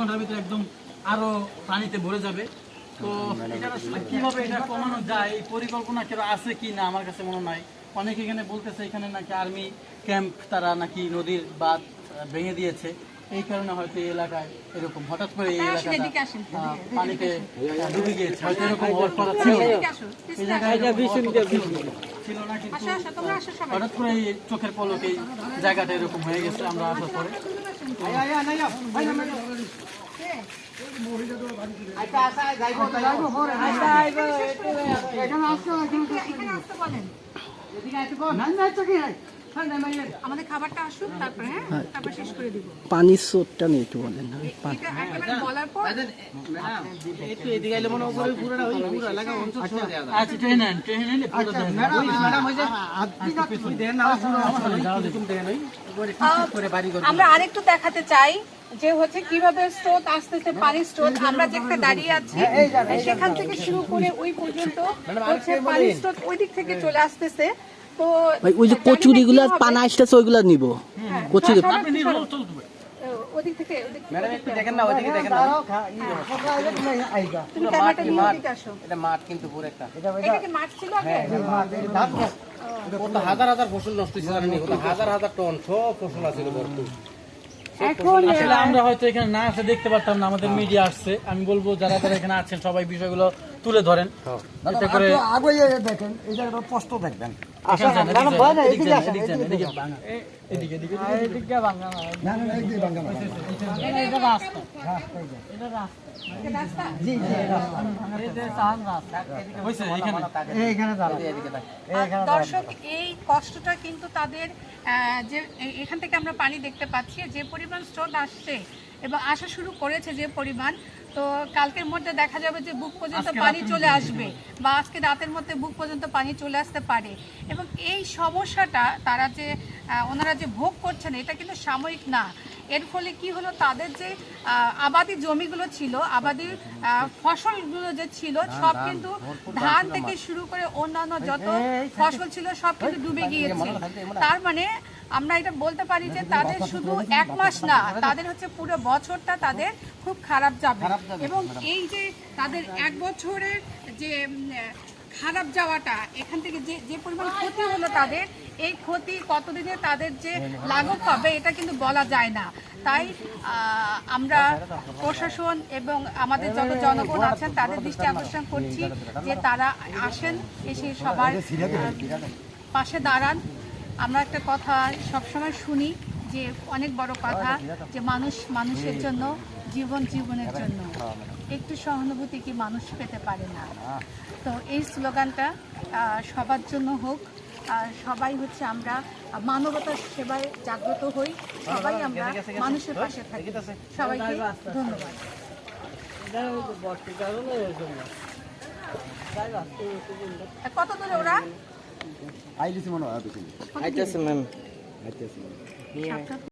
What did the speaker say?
ঘণ্টার ভিতরে একদম আরও পানিতে ভরে যাবে তো এটা কীভাবে এটা কমানো যায় এই পরিকল্পনা কেউ আছে কি না আমার কাছে মনে হয় অনেকে এখানে বলতেছে এখানে নাকি আর্মি ক্যাম্প তারা নাকি নদীর বাঁধ ভেঙে দিয়েছে এই কারণে হয়তো এই এলাকায় এরকম হঠাৎ করে এই হ্যাঁ, এলাকাটা পানিতে ডুবে গিয়েছে হয়তো এরকম হওয়ার কথা ছিল এই জায়গায় ছিল না। কিন্তু। হঠাৎ করে এই চোখের পলকে জায়গাটা এরকম হয়ে গেছে আমরা আসার পরে আমাদের খাবারটা আসুক তারপরে হ্যাঁ তারপর শেষ করে দিব পানির স্রোতটা নিয়ে একটু বলেন এটা একেবারে বলার পর আচ্ছা ট্রেন নেন ট্রেন নিলে পুরো দেন আমরা আরেকটু দেখাতে চাই যে হচ্ছে কীভাবে স্রোত আসতেছে পানির স্রোত আমরা যেখানে দাঁড়িয়ে আছি সেখান থেকে শুরু করে ওই পর্যন্ত হচ্ছে পানির স্রোত ওই দিক থেকে চলে আসতেছে। তো ওই যে কচুরিগুলো পানা আসতেছে ওইগুলো নিব। কচুরি সরান, আপনি সরান। রোল চলবে ওদিক থেকে ম্যাডাম একটু দেখেন না ওদিকে দেখেন না। তুমি ক্যামেরাটা নিয়ে ওদিকে আসো। এটা মাঠ কিন্তু পুরো একটা। এটা কি মাঠ? ছিল আগে? কত হাজার হাজার ফসল নষ্ট হয়েছে জানেন হাজার হাজার টন সব ফসল আছে ভরপুর। আসলে আমরা হয়তো এখানে না আসে দেখতে পারতাম না আমাদের মিডিয়া আসছে। আমি বলব যারা তারা এখানে আছেন সবাই বিষয়গুলো তুলে ধরেন। এতে করে দেখেন এই জায়গাটা স্পষ্ট দেখবেন। দর্শক এই কষ্টটা কিন্তু তাদের আহ, যে এখান থেকে আমরা পানি দেখতে পাচ্ছি যে পরিমাণ স্রোত আসছে এবং আসা শুরু করেছে যে পরিমাণ তো কালকের মধ্যে দেখা যাবে যে বুক পর্যন্ত পানি চলে আসবে বা আজকে রাতের মধ্যে বুক পর্যন্ত পানি চলে আসতে পারে এবং এই সমস্যাটা তারা যে ওনারা যে ভোগ করছেন এটা কিন্তু সাময়িক না এর ফলে কি হলো তাদের যে আহ, আবাদি জমিগুলো ছিল আবাদি ফসলগুলো যে ছিল সব কিন্তু ধান থেকে শুরু করে অন্যান্য যত ফসল ছিল সব কিন্তু ডুবে গিয়েছে তার মানে আমরা এটা বলতে পারি যে তাদের শুধু এক মাস না তাদের হচ্ছে পুরো বছরটা তাদের খুব খারাপ যাবে। এবং এই যে তাদের এক বছরের যে খারাপ যাওয়াটা এখান থেকে যে যে পরিমাণ ক্ষতি হলো তাদের এই ক্ষতি কতদিনে তাদের যে লাঘব হবে এটা কিন্তু বলা যায় না। তাই আমরা প্রশাসন এবং আমাদের যত জনগণ আছেন তাদের দৃষ্টি আকর্ষণ করছি যে তারা আসেন এসে সবার পাশে দাঁড়ান। আমরা একটা কথা সবসময় শুনি যে অনেক বড় কথা যে মানুষ মানুষের জন্য, জীবন জীবনের জন্য। একটু সহানুভূতি কি মানুষ পেতে পারে না? তো এই স্লোগানটা সবার জন্য হোক সবাই হচ্ছে আমরা মানবতার সেবায় জাগ্রত হই। সবাই আমরা মানুষের পাশে থাকি। সবাইকে ধন্যবাদ। কত দূরে ওরা? আইলিছি মনে হয় আইতেছে। ম্যাম। সাতটা।